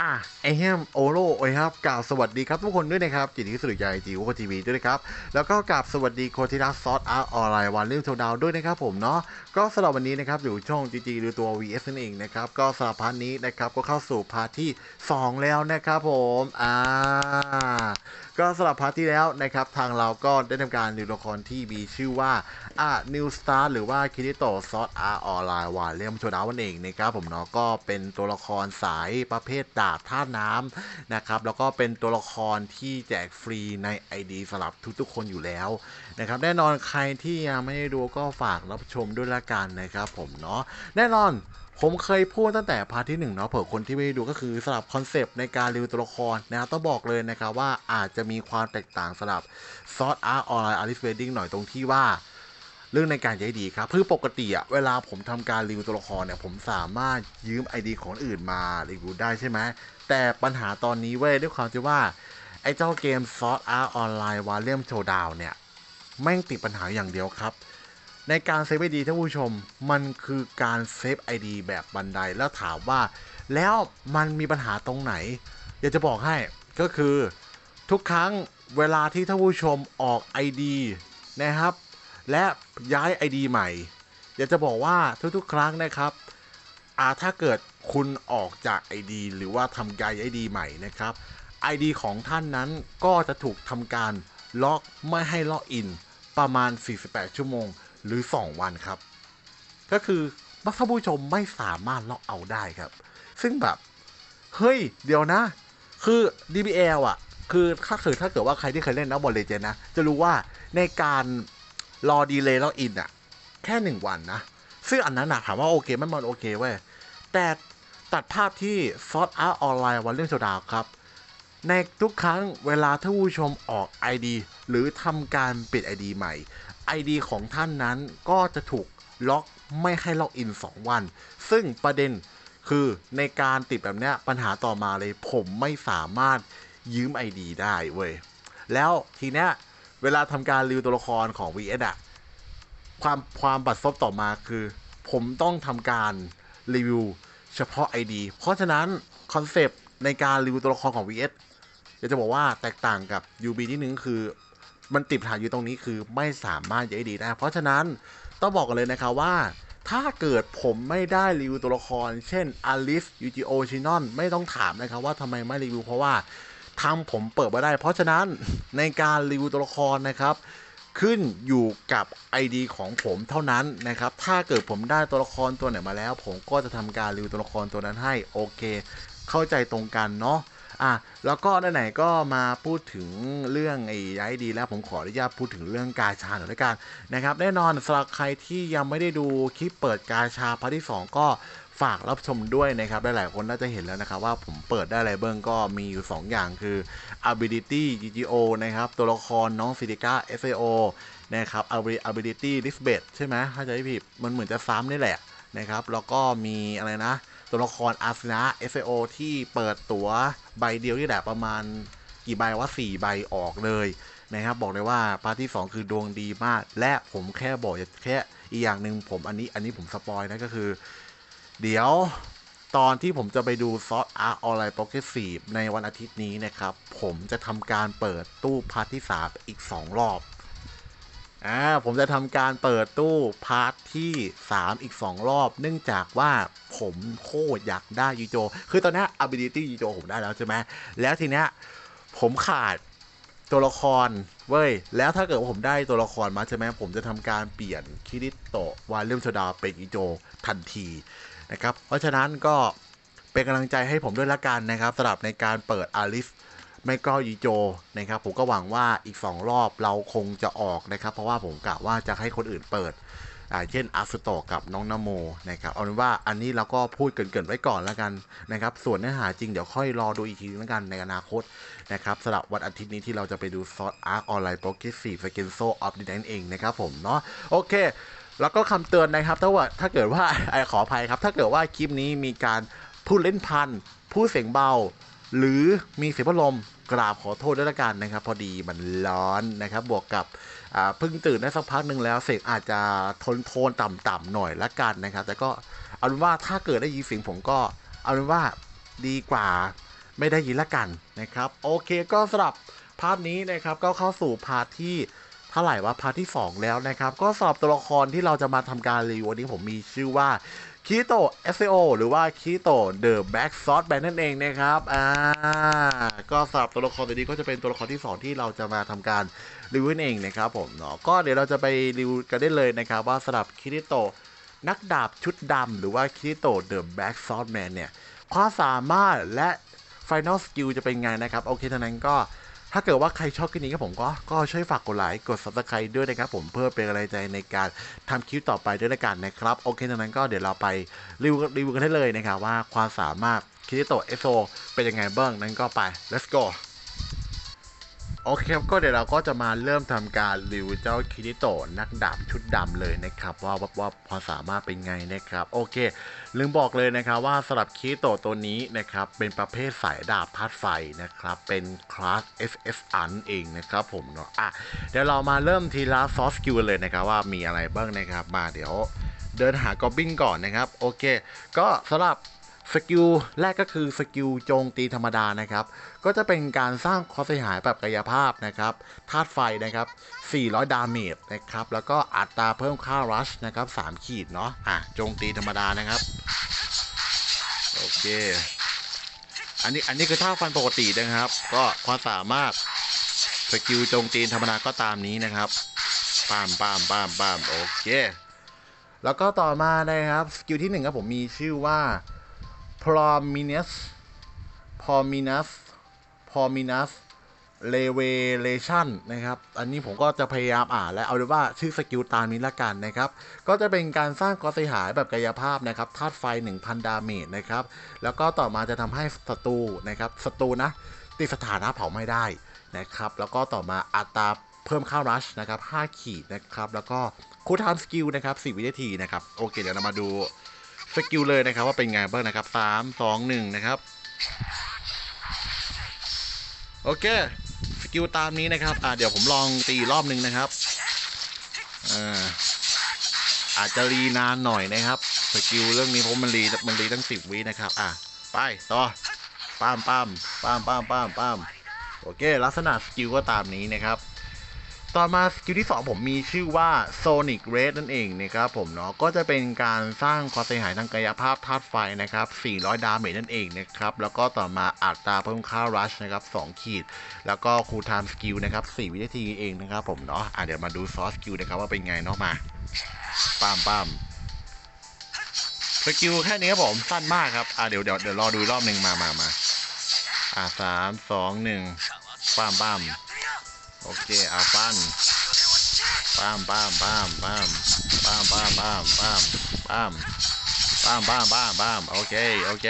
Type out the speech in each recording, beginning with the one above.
อะไอ แฮมโอโลโอ้ยครับกล่าวสวัสดีครับทุกคนด้วยนะครับจิตที่สุดใจจิ๋วทีวีด้วยนะครับ แล้วก็กราบสวัสดีโคทิรัสซอสอาร์ออนไลน์วันเรื่องโชว์ดาวด้วยนะครับผมเนาะก็สำหรับวันนี้นะครับอยู่ช่องจีจีหรือตัว VS นั่นเองนะครับก็สำหรับพาร์ทนี้นะครับก็เข้าสู่พาร์ทที่ 2 แล้วนะครับผมอ่าก็สำหรับพาร์ทที่แล้วนะครับทางเราก็ได้ทำการดูละครที่มีชื่อว่าอ่านิวสตาร์หรือว่าคิริโตซอสอาร์ออนไลน์วันเรื่องโชว์ดาวนั่นเองนะครับผมเนาะก็เป็นตัวละครสายประเภทดาบท่าน้ำนะครับแล้วก็เป็นตัวละครที่แจกฟรีใน ID สำหรับทุกๆ คนอยู่แล้วนะครับแน่นอนใครที่ยังไม่ได้ดูก็ฝากรับชมด้วยละกันนะครับผมเนาะแน่นอนผมเคยพูดตั้งแต่พาร์ทที่หนึ่งเนาะเผื่อคนที่ไม่ได้ดูก็คือสำหรับคอนเซปต์ในการรีวิวตัวละครนะครับต้องบอกเลยนะครับว่าอาจจะมีความแตกต่างสำหรับซอสอาร์ออนไลน์อาริสเวดดิ้งหน่อยตรงที่ว่า เรื่องในการย้ดีครับคือปกติอะเวลาผมทำการรีวิวตัวละครเนี่ยผมสามารถยืม ID ของอื่นมารีวิวได้ใช่ไหมแต่ปัญหาตอนนี้เว้ยด้วยความที่ว่า ไอ้เจ้าเกม Sword Art Online w a r i u m Showdown เนี่ย แม่งติดปัญหาอย่างเดียวครับ ในการเซฟไอดีท่านผู้ชมมันคือการเซฟ ID แบบบันไดแล้วถามว่า แล้วมันมีปัญหาตรงไหน อยากจะบอกให้ก็คือทุกครั้งเวลาที่ท่านผู้ชมออก ID นะครับ และย้าย ID ใหม่ อยากจะบอกว่าทุกๆ ครั้งนะครับอาถ้าเกิดคุณออกจาก ID หรือว่าทำการ ID ใหม่นะครับ ID ของท่านนั้นก็จะถูกทำการล็อกไม่ให้ล็อกอินประมาณ 48 ชั่วโมงหรือ 2 วันครับ ก็คือบัคผู้ชมไม่สามารถล็อกเอาได้ครับ ซึ่งแบบ เฮ้ย เดี๋ยวนะ คือ DBL อะ คือถ้าเกิดถ้าเกิดว่าใครที่เคยเล่นนะบอลเลเจนนะ จะรู้ว่าในการ รอดีเลย์ล็อกอินอะแค่หนึ่งวันนะ ซึ่งอันนั้นนะถามว่าโอเคไม่มันโอเคเว้ย แต่ตัดภาพที่ซอสอาร์ออนไลน์วันเรื่องโชว์ดาครับ ในทุกครั้งเวลาท่านผู้ชมออก ID หรือทำการปิด ID ใหม่ ID ของท่านนั้นก็จะถูกล็อกไม่ให้ล็อกอิน 2 วัน ซึ่งประเด็นคือในการติดแบบเนี้ยปัญหาต่อมาเลยผมไม่สามารถยืม ID ได้เว้ย แล้วทีเนี้ย เวลาทำการรีวิวตัวละครของ VS อะความความบัดซบต่อมาคือ ผมต้องทำการรีวิวเฉพาะ ID เพราะฉะนั้นคอนเซปต์ในการรีวิวตัวละครของ VS อยากจะบอกว่าแตกต่างกับ UB นิดนึงคือมันติดปัญหาอยู่ตรงนี้คือไม่สามารถย้ายดีได้ เพราะฉะนั้นต้องบอกกันเลยนะครับว่า ถ้าเกิดผมไม่ได้รีวิวตัวละคร เช่นอลิสยูจิโอชินอนไม่ต้องถามนะครับว่าทำไมไม่รีวิวเพราะว่า ทำผมเปิดมาได้ เพราะฉะนั้นในการรีวิวตัวละครนะครับ ขึ้นอยู่กับ ID ของผมเท่านั้นนะครับ ถ้าเกิดผมได้ตัวละครตัวไหนมาแล้ว ผมก็จะทำการรีวิวตัวละครตัวนั้นให้โอเค เข้าใจตรงกันเนาะอะแล้วก็ไหนๆก็มาพูดถึงเรื่องไอ้ย้ายดีแล้วผมขออนุญาตพูดถึงเรื่องกาชาหน่อยด้วกันนะครับ แน่นอนสำหรับใครที่ยังไม่ได้ดูคลิปเปิดกาชาพาร์ทที่ 2 ก็ ฝากรับชมด้วยนะครับหลายๆคนน่าจะเห็นแล้วนะครับ ว่าผมเปิดได้อะไรเบิ้งก็มีอยู่ 2 อย่างคือ ability GGO นะครับ ตัวละครน้องซิลิก้า SAO นะครับ ability l i s b e t ใช่ไหมถ้าจะไม่ผิดมันเหมือนจะซ้ำนี่แหละนะครับ แล้วก็มีอะไรนะ ตัวละครอาร์เซนา FAO ที่เปิดตัวใบเดียวนี่แหละประมาณกี่ใบว่า4ใบออกเลยนะครับบอกเลยว่าพาร์ทที่ 2 คือดวงดีมาก และผมแค่บอกแค่อีกอย่างหนึ่งผมอันนี้อันนี้ผมสปอยนะก็คือ เดี๋ยวตอนที่ผมจะไปดูซอสอาร์ออนไลน์โปรเกรสซีฟในวันอาทิตย์นี้นะครับ ผมจะทำการเปิดตู้พาร์ทที่3อีก2รอบอ่าผมจะทำการเปิดตู้พาร์ทที่3อีก2รอบ เนื่องจากว่าผมโคตรอยากได้ยูโจ คือตอนนี้ ability ยูโจผมได้แล้วใช่ไหมแล้วทีเนี้ยผมขาดตัวละครเว้ย แล้วถ้าเกิดว่าผมได้ตัวละครมาใช่ไหมผมจะทำการเปลี่ยนคิริโตะวาเลมโชดาเป็นยูโจทันที นะครับ เพราะฉะนั้นก็เป็นกำลังใจให้ผมด้วยละกันนะครับสำหรับในการเปิดอาริสไม่ก็ยีโจนะครับ ผมก็หวังว่าอีก 2 รอบเราคงจะออกนะครับ เพราะว่าผมกะว่าจะให้คนอื่นเปิดอ่าเช่นอาสุโตกับน้องนโมนะครับเอาเป็นว่าอันนี้เราก็พูดเกินๆไว้ก่อนแล้วกันนะครับ ส่วนเนื้อหาจริงเดี๋ยวค่อยรอดูอีกทีแล้วกันในอนาคตนะครับสำหรับวันอาทิตย์นี้ที่เราจะไปดูซอสอาร์คออนไลน์โปรเกรสซีฟสเกนโซออฟดินเองนะครับผมเนาะโอเค แล้วก็คำเตือนนะครับ ถ้าว่าถ้าเกิดว่าไอขออภัยครับ ถ้าเกิดว่าคลิปนี้มีการพูดเล่นพันพูดเสียงเบา หรือมีเสียงพัดลมกราบขอโทษด้วยละกันนะครับ พอดีมันร้อนนะครับ บวกกับเพิ่งตื่นได้สักพักหนึ่งแล้วเสียงอาจจะทนโทนต่ำๆหน่อยละกันนะครับ แต่ก็เอาเป็นว่าถ้าเกิดได้ยินเสียงผมก็เอาเป็นว่าดีกว่าไม่ได้ยินละกันนะครับ โอเคก็สำหรับพาร์ทนี้นะครับก็เข้าสู่พาร์ทที่ เท่าไหร่ว่าพาร์ทที่ 2 แล้วนะครับ ก็สำหรับตัวละครที่เราจะมาทำการรีวิววันนี้ผมมีชื่อว่าคิโต SEO หรือว่าคิโต The Back s o u r c e Band นั่นเองนะครับ อ่า ก็สำหรับตัวละครตัวนี้ก็จะเป็นตัวละครที่ 2 ที่เราจะมาทำการรีวิวเองนะครับผมเนาะ ก็เดี๋ยวเราจะไปรีวิวกันได้เลยนะครับ ว่าสำหรับคิโตนักดาบชุดดำหรือว่าคิโต The Black Sword Man เนี่ย ความสามารถและ Final Skill จะเป็นไงนะครับ โอเคทั้งนั้นก็ ถ้าเกิดว่าใครชอบคลิปนี้ก็ผมก็ก็ช่วยฝากกดไลค์กด subscribe ด้วยนะครับผมเพื่อเป็นกำลังใจในการทำคลิปต่อไปด้วยละกันนะครับ โอเคดังนั้นก็เดี๋ยวเราไปรีวิวรีวิวกันได้เลยนะครับว่าความสามารถคิโตเอโซเป็นยังไงบ้างนั้นก็ไป let's go โอเคครับก็เดี๋ยวเราก็จะมาเริ่มทำการรีวิวเจ้าคิริโตะนักดาบชุดดำเลยนะครับ ว่าว่าว่าความสามารถเป็นไงนะครับ โอเค ลืมบอกเลยนะครับว่าสำหรับคิริโตะตัวนี้นะครับ เป็นประเภทสายดาบธาตุไฟนะครับ เป็นคลาส FF อันเองนะครับผมเนาะอะเดี๋ยวเรามาเริ่มทีละซอฟต์สกิลเลยนะครับ ว่ามีอะไรบ้างนะครับ มาเดี๋ยวเดินหากอบบิ้นก่อนนะครับ โอเค ก็สำหรับ สกิลแรกก็คือสกิลโจงตีธรรมดานะครับ ก็จะเป็นการสร้างความเสียหายแบบกายภาพนะครับธาตุไฟนะครับ 400 ดาเมจนะครับ แล้วก็อัตราเพิ่มค่ารัชนะครับ 3 ขีดเนาะอะโจงตีธรรมดานะครับ โอเค อันนี้อันนี้คือท่าฟันปกตินะครับ ก็ความสามารถสกิลโจงตีธรรมดาก็ตามนี้นะครับปามปามปามปามโอเค แล้วก็ต่อมานะครับ สกิลที่หนึ่งครับผมมีชื่อว่า Prominus Prominus Prominus Revelation นะครับ อันนี้ผมก็จะพยายามอ่านและเอาเป็นว่าชื่อสกิลตามนี้ละกันนะครับ ก็จะเป็นการสร้างความเสียหายแบบกายภาพนะครับธาตุไฟ 1,000 ดาเมจนะครับ แล้วก็ต่อมาจะทำให้ศัตรูนะครับศัตรูนะติดสถานะเผาไม่ได้นะครับ แล้วก็ต่อมาอัตราเพิ่มค่ารัชนะครับ 5 ขีดนะครับ แล้วก็คูลไทม์สกิลนะครับ10วินาทีนะครับ โอเค เดี๋ยวเรามาดู สกิลเลยนะครับว่าเป็นไงบ้างนะครับสามสองหนึ่งนะครับ โอเค สกิลตามนี้นะครับ อ่าเดี๋ยวผมลองตีรอบหนึ่งนะครับอ่าอาจจะรีนานหน่อยนะครับ สกิลเรื่องนี้เพราะมันรีมันรีตั้งสิบวินะครับ อะไปต่อป้ามป้ามป้ามป้ามป้ามป้ามโอเค ลักษณะสกิลก็ตามนี้นะครับ ต่อมาสกิลที่ 2 ผมมีชื่อว่า Sonic Red นั่นเองนะครับผมเนาะก็จะเป็นการสร้างความเสียหายทางกายภาพธาตุไฟนะครับ 400 ดาเมจนั่นเองนะครับ แล้วก็ต่อมาอัตราเพิ่มค่ารัชนะครับ 2 ขีด แล้วก็คูลไทม์สกิลนะครับ 4 วินาทีเองนะครับผมเนาะอะเดี๋ยวมาดูซอสสกิลนะครับว่าเป็นไงเนาะมาปามปามสกิลแค่นี้ครับผมสั้นมากครับอะเดี๋ยวเดี๋ยวเดี๋ยวรอดูรอบหนึ่งมามามาอะสามสองหนึ่งปามปาม อเคเอาปั้นปั้มปั้มปั้มปั้มปั้มปั้มปั้มปั้มปั้มป้ามป้มป้ามป้มโอเคโอเค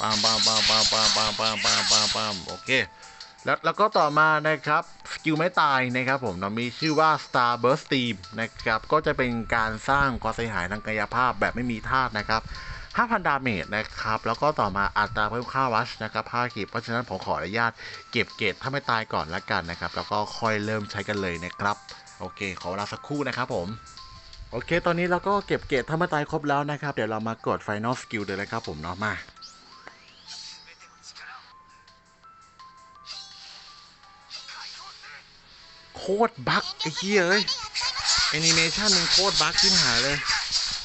ปั้มปั้มปั้มปั้มปั้มปั้มป้ามป้มป้ามป้มโอเคแล้วแล้วก็ต่อมานะครับสกิลไม่ตายนะครับผมเรามีชื่อว่า Star Burst Team นะครับก็จะเป็นการสร้างความเสียหายทางกายภาพแบบไม่มีธาตุนะครับ 5,000 ดาเมจนะครับ แล้วก็ต่อมาอัตราเพิ่มค่าวัชนะครับ5ขีดเพราะฉะนั้นผมขออนุญาตเก็บเกรดถ้าไม่ตายก่อนละกันนะครับ แล้วก็ค่อยเริ่มใช้กันเลยนะครับ โอเค ขอเวลาสักครู่นะครับผมโอเค ตอนนี้เราก็เก็บเกรดถ้าไม่ตายครบแล้วนะครับ เดี๋ยวเรามากด Final Skill เลยนะครับผมเนาะมาโคตรบั๊กไอ้เหี้ยเอ้ยแอนิเมชันมันโคตรบั๊กขึ้นหายเลย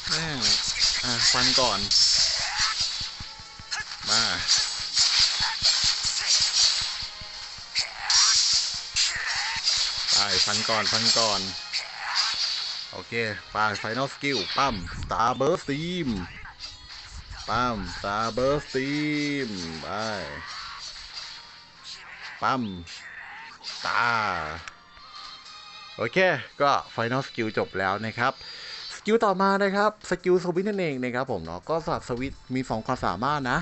แม่ อะฟันก่อน มาไปฟันก่อนฟันก่อน โอเคไปไฟนอลสกิลปั๊มสตาร์เบอร์สตีมปั๊มสตาร์เบอร์สตีมไปปั๊มตา โอเค ก็ไฟนอลสกิลจบแล้วนะครับ สกิลต่อมานะครับสกิลสวิตนั่นเองนะครับผมเนาะก็สำหรับสวิตมี 2 ความสามารถนะ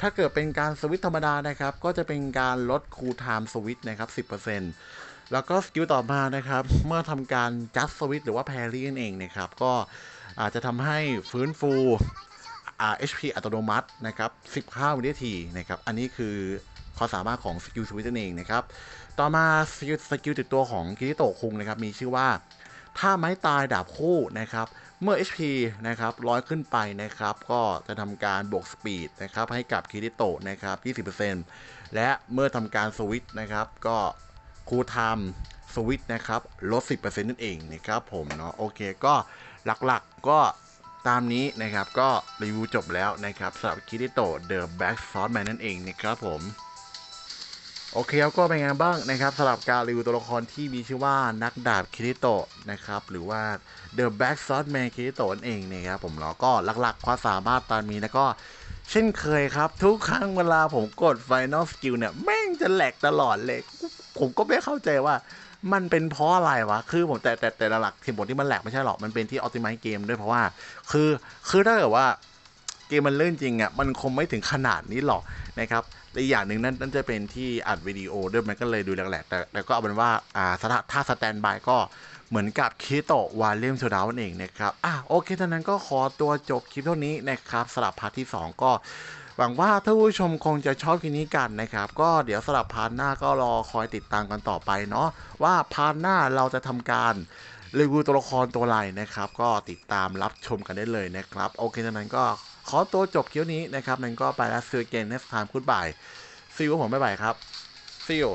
ถ้าเกิดเป็นการสวิตธรรมดานะครับ ก็จะเป็นการลดคูลไทม์สวิตนะครับ 10%แล้วก็สกิลต่อมานะครับ เมื่อทำการจัดสวิตหรือว่าแพรี่นั่นเองนะครับ ก็อาจจะทำให้ฟื้นฟูอ่า HP อัตโนมัตินะครับ15วินาทีนะครับ อันนี้คือความสามารถของสกิลสวิตนั่นเองนะครับ ต่อมาสกิลสกิลติดตัวของคิริโตคุงนะครับ มีชื่อว่า ถ้าไม้ตายดาบคู่นะครับ เมื่อ HP นะครับร้อยขึ้นไปนะครับ ก็จะทำการบวกสปีดนะครับให้กับคิริโตะนะครับ 20%และเมื่อทำการสวิตช์นะครับ ก็คูลไทม์สวิตช์นะครับลด 10%นั่นเองนะครับผมเนาะโอเคก็หลักๆก็ตามนี้นะครับก็รีวิวจบแล้วนะครับสำหรับคิริโตะ The Black Sword Man นั่นเองนะครับผม โอเคครับก็เป็นไงบ้างนะครับสำหรับการรีวิวตัวละครที่มีชื่อว่านักดาบคิริโตะนะครับหรือว่า The Black Sword Man คิริโตะนั่นเองนะครับผมแล้วก็หลักๆ ความสามารถตามนี้แล้วก็เช่นเคยครับ ทุกครั้งเวลาผมกด Final Skill เนี่ย แม่งจะแหลกตลอดเลย ผมก็ไม่เข้าใจว่ามันเป็นเพราะอะไรวะ คือผมแต่แต่แต่หลักๆที่ผลที่มันแหลกไม่ใช่หรอก มันเป็นที่ Optimize เกมด้วยเพราะว่า คือคือถ้าเกิดว่า เกมมันเล่นจริงอะมันคงไม่ถึงขนาดนี้หรอกนะครับแต่อีกอย่างหนึ่งนั่นนั่นจะเป็นที่อัดวิดีโอด้วยมันก็เลยดูแหลกๆแต่แต่ก็เอาเป็นว่าอ่าสถาถ้าสแตนบายก็เหมือนกับคิโตะวาเลมโชดาวนั่นเองนะครับอะโอเคท่านั้นก็ขอตัวจบคลิปเท่านี้นะครับสำหรับพาร์ทที่ 2 ก็หวังว่าท่านผู้ชมคงจะชอบคลิปนี้กันนะครับ ก็เดี๋ยวสำหรับพาร์ทหน้าก็รอคอยติดตามกันต่อไปเนาะว่าพาร์ทหน้าเราจะทำการรีวิวตัวละครตัวอะไรนะครับ ก็ติดตามรับชมกันได้เลยนะครับ โอเคท่านั้นก็ ขอตัวจบคิวนี้นะครับนั่นก็ไปแล้วซื้อเกนในสถานคุณบ่ายซิวผมบ๊ายบครับซิว